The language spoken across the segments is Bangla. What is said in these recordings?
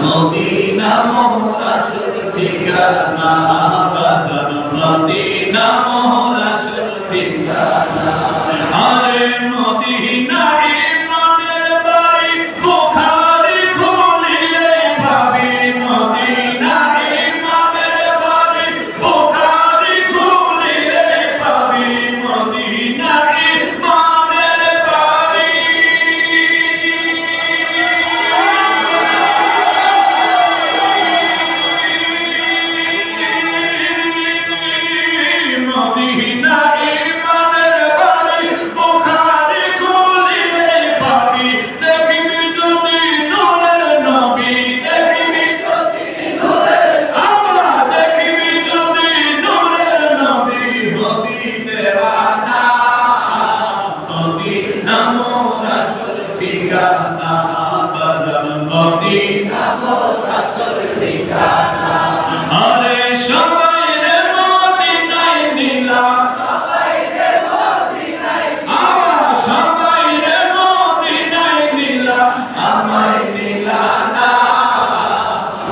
Madina, Mohra, Shri Tikana, Madina,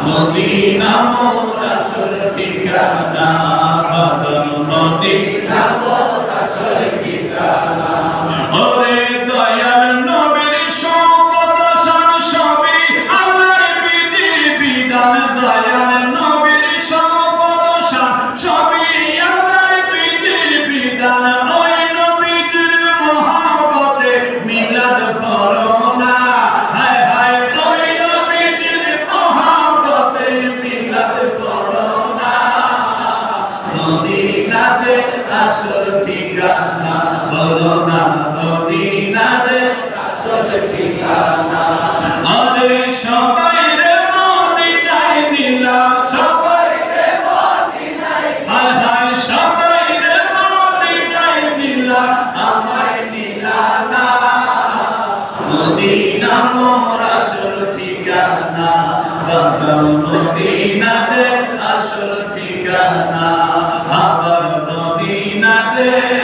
Modi Namo Rasul Kita আসল ঠিকানা বলো না মদিনাতে আসল ঠিকানা। আরে সবাই রে মদিনায় নিলা সবাই রে মদিনায় হায় হায়, সবাই রে মদিনায় নিলা আমায় নিলা না মদিনা মোর আসল ঠিকানা। বাবা মদিনাতে আসল ঠিকানা। Yeah.